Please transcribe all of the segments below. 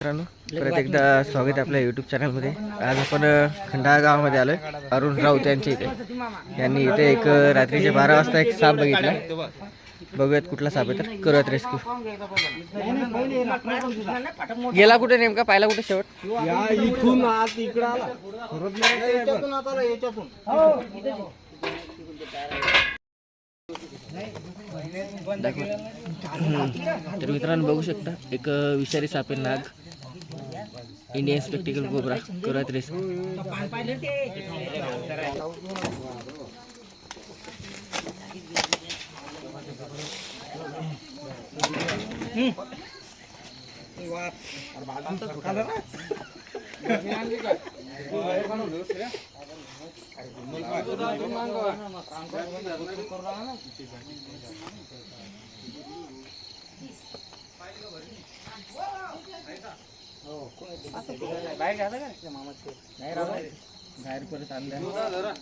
मित्रांनो परत एकदा स्वागत आहे आपल्या यूट्यूब चॅनलमध्ये आज आपण खंडाळा गावामध्ये आलोय. अरुण राऊत यांच्या इथे. यांनी इथे एक रात्रीचे बारा वाजता एक साप बघितला. बघूयात कुठला साप आहे तर. करूयात रेस्क्यू. गेला कुठे नेमका? पाहिला कुठे शेवट? या इथून आत इकडं तर मित्रांनो बघू शकता. एक विषारी साप आहे नाग. इंडियन स्पेक्टिकल कोबरा बाहेर परत आणलं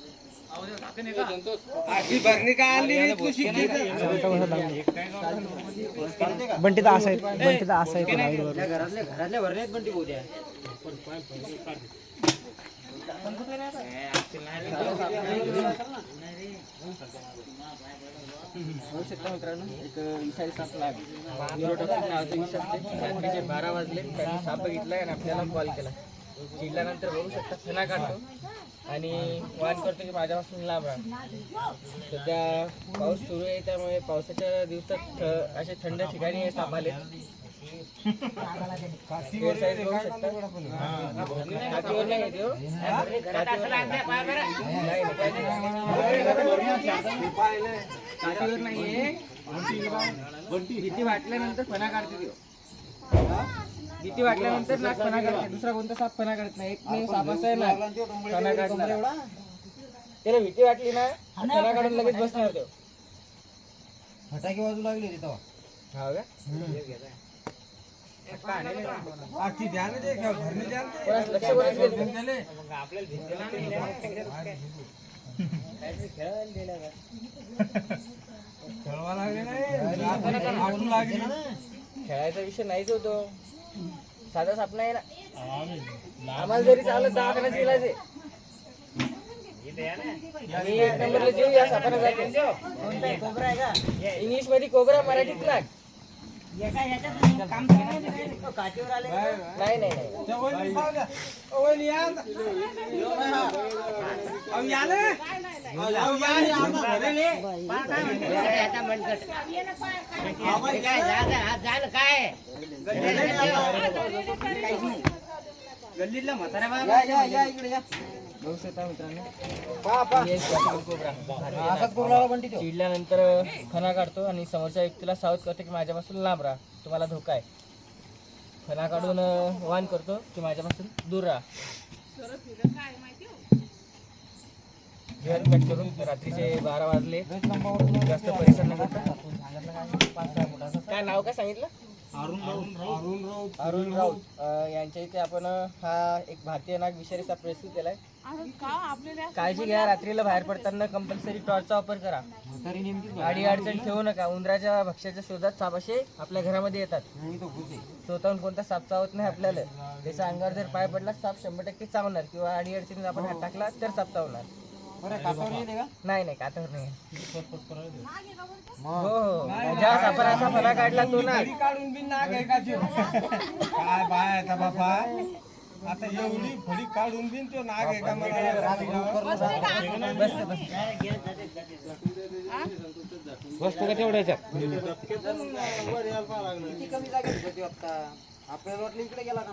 अशी बघणी काय आणली तू शिकली बंटीचा असा आहे बंटीचा असा घरातल्या घरातल्या भरण्यात शकता मित्रांनो एक विषारी साप नाग न्यूरोटॉक्सिन नावाचा विष असते रात्रीचे बारा वाजले त्यांनी साप बघितलाय आणि आपल्याला कॉल केला चिडल्यानंतर बघू शकता फणा काढतो. आणि वान करतो की माझ्यापासून लांब राहा. सध्या पाऊस सुरू आहे त्यामुळे पावसाच्या दिवसात थ- असे थंड ठिकाणी हे साप आले काठीवर नाही येते. हो. काठीवर नाहीये. वाटल्यानंतर फणा काढते देव भीती वाटल्यानंतर नाक फणा काढते दुसरा कोणता साप फणा काढत नाही. एकमेव साप असा आहे ना. फणा काढणार त्याला भीती वाटली ना फणा काढून लगेच बसणार तो. फटाके वाजू लागले तिथं. हा का? नाही. त्याले. खेळवा लागले नाही. आठवू लागली. खेळायचा विषय नाहीच होतो. साधा साप नाही ना आम्हाला जरी चालत दवाखान्यात इलाज आहे मी एक नंबरला जीव या सापाला जाते इंग्लिशमध्ये कोबरा मराठीत लाग नाही नाही. नाही त्या वहिनी ओ, वहिनी या या इकडे या. बघू शकता मित्रांनो. चिडल्यानंतर फणा काढतो आणि समोरच्या व्यक्तीला सावध करतो की माझ्यापासून लांब राहा. तुम्हाला धोका आहे. फणा काढून वान करतो की माझ्यापासून दूर राहा. घर पॅक करून रात्रीचे बारा वाजले. जास्त परिसर न करता. काय नाव काय सांगितलं? अरुण राऊत. अरुण राऊत. अं, यांच्या इथे आपण अं, हा एक भारतीय नाग विषारी साप रेस्क्यू केलाय काळजी घ्या रात्रीला बाहेर पडताना कंपल्सरी टॉर्चचा वापर करा. म्हातारी गाडी अडचण ठेवू नका. उंदराच्या भक्ष्याच्या शोधात साप असे आपल्या घरामध्ये येतात. नाही तो खुश आहे. स्वतःहून कोणता साप चावत नाही आपल्याला. त्याच्या अंगावर जर पाय पडला साप शंभर टक्के चावणार. किंवा आडी अडचणीत आपण हात टाकला तर साप चावणार. नाही नाही कातावर नाही. हो हो. ज्या फणा काढला तो ना काढून बी नाग आहे का त्यो? काय बाय आता बाबा आता एवढी फडी काढून बी तो नाग आहे का मला वस्तू का आता? आपल्याला वाटलं इकडे गेला का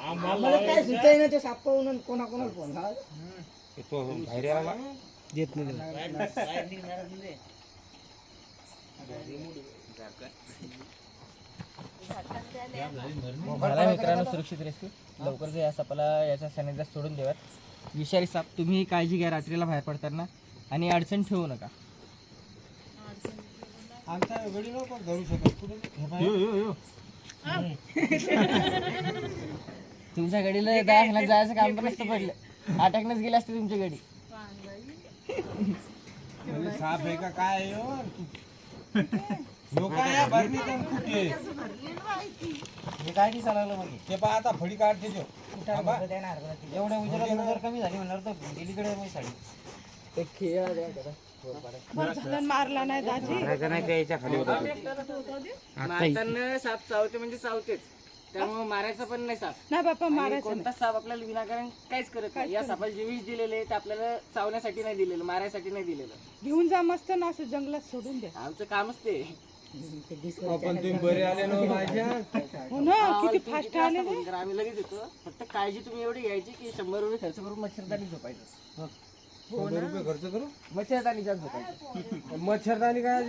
आम्हाला काय सुचायना ते साप पळून कोणा कोणाला फोन तो बाहेर आला. देत नाही त्याला. झाला मित्रांनो सुरक्षित रेस्क्यू. लवकर जे या सापाला याच्या सानिध्यात सोडून द्याव्यात विषारी साप तुम्ही काळजी घ्या रात्रीला बाहेर पडताना आणि अडचण ठेवू नका. आमच्या गडी नको धरू शकत कुठे? हे. तुमच्या गाडीला दवाखान्यात जायचं काम पण नसतं पडलं. अटॅकनच गेले असते तुमची गाडी. म्हणजे साप आहे का? काय आहे हो? लोक या भरणीत आणि कुठे? मी गाडी चालवलं मग ते पहा आता फडी काढते तो. थांबा. एवढ्या नजर कमी झाली म्हणणार तर गेलीकडे साडी. खेळ. मारला नाही दाजी. खाली होता तो. मारताना साप चावते म्हणजे चावतेच. त्यामुळे मारायचा पण नाही साप. नाही बापा आणि मारायचं कोणता साप आपल्याला विनाकारण काहीच करत नाही. या सापाला जे विष दिलेले ते आपल्याला चावण्यासाठी नाही दिलेलं मारायसाठी नाही दिलेलं. घेऊन जा मस्त ना असं जंगलात सोडून द्या आमचं कामच ते. आपण तुम्ही बरे आले ना माझ्या? हो ना किती फास्ट आले आम्ही लगेच येतो. फक्त काळजी तुम्ही एवढी घ्यायची की शंभर रुपये खर्च करून मच्छरदानी झोपायचं. शंभर रुपये खर्च करू मच्छरदानी जास्त झोपायचं. मच्छरदानी काय